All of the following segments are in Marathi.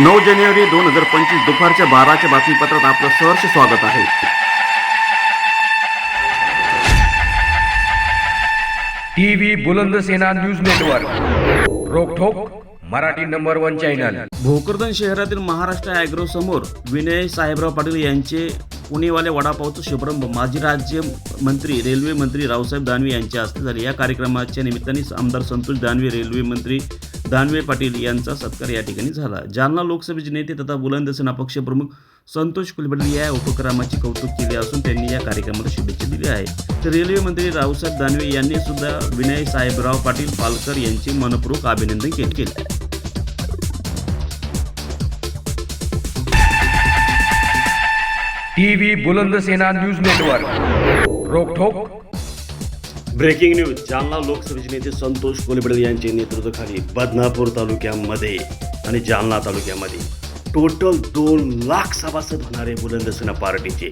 नऊ जानेवारी दोन हजार पंचवीस दुपारच्या बाराच्या बातमीपत्रात आपलं सहर्ष स्वागत आहे. TV Buland Sena news network. रोकठोक Marathi number one channel. Bhokardan शहरातील महाराष्ट्र ॲग्रो समोर विनय साहेबराव पाटील यांचे पुणेवाले वडापावचा शुभारंभ माजी राज्य मंत्री रेल्वे मंत्री रावसाहेब दानवे यांच्या हस्ते झाले. या कार्यक्रमाच्या निमित्ताने आमदार संतोष दानवे रेल्वे मंत्री दानवे पाटील यांचा सत्कार या ठिकाणी झाला. जालना लोकसभेचे नेते तथा बुलंद सेना पक्षप्रमुख संतोष कुलबर्डी या उपक्रमाचे कौतुक केले असून त्यांनी या कार्यक्रमाला शुभेच्छा दिल्या आहेत तर रेल्वे मंत्री रावसाहेब दानवे यांनी सुद्धा विनय साहेबराव पाटील पालकर यांचे मनपूर्वक अभिनंदन केले. केले. TV Buland Sena news network. रोकठोक breaking news Jalna लोकसभेचे नेते संतोष कोलबडे यांचे नेतृत्वाखाली बदनापूर तालुक्यामध्ये आणि जालना तालुक्यामध्ये. टोटल दोन लाख सभासद होणारे बुलंदसेना पार्टीचे.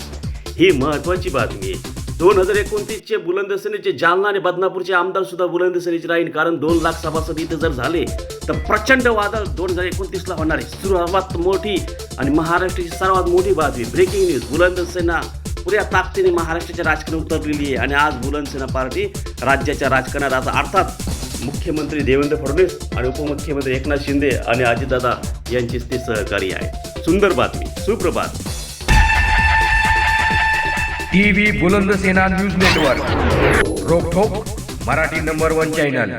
ही महत्वाची बातमी आहे. दोन हजार एकोणतीसचे बुलंदसेनेचे जालना आणि बदनापूरचे आमदार सुद्धा बुलंदसेनेचे राहील कारण दोन लाख सभासद इथे जर झाले तर प्रचंड वादळ दोन हजार एकोणतीसला होणार आहे. सर्वात मोठी आणि महाराष्ट्राची सर्वात मोठी बातमी. ब्रेकिंग न्यूज बुलंदसेना पुऱ्या ताकदीने महाराष्ट्राच्या राजकारणात उतरलेली आहे आणि आज बुलंदसेना पार्टी राज्याच्या राजकारणात आता अर्थात मुख्यमंत्री देवेंद्र फडणवीस आणि उपमुख्यमंत्री एकनाथ शिंदे आणि अजितदादा यांचीच ते सहकारी आहे सुंदर बातमी. सुप्रभात. TV Buland Sena news network. रोखोक Marathi number one channel.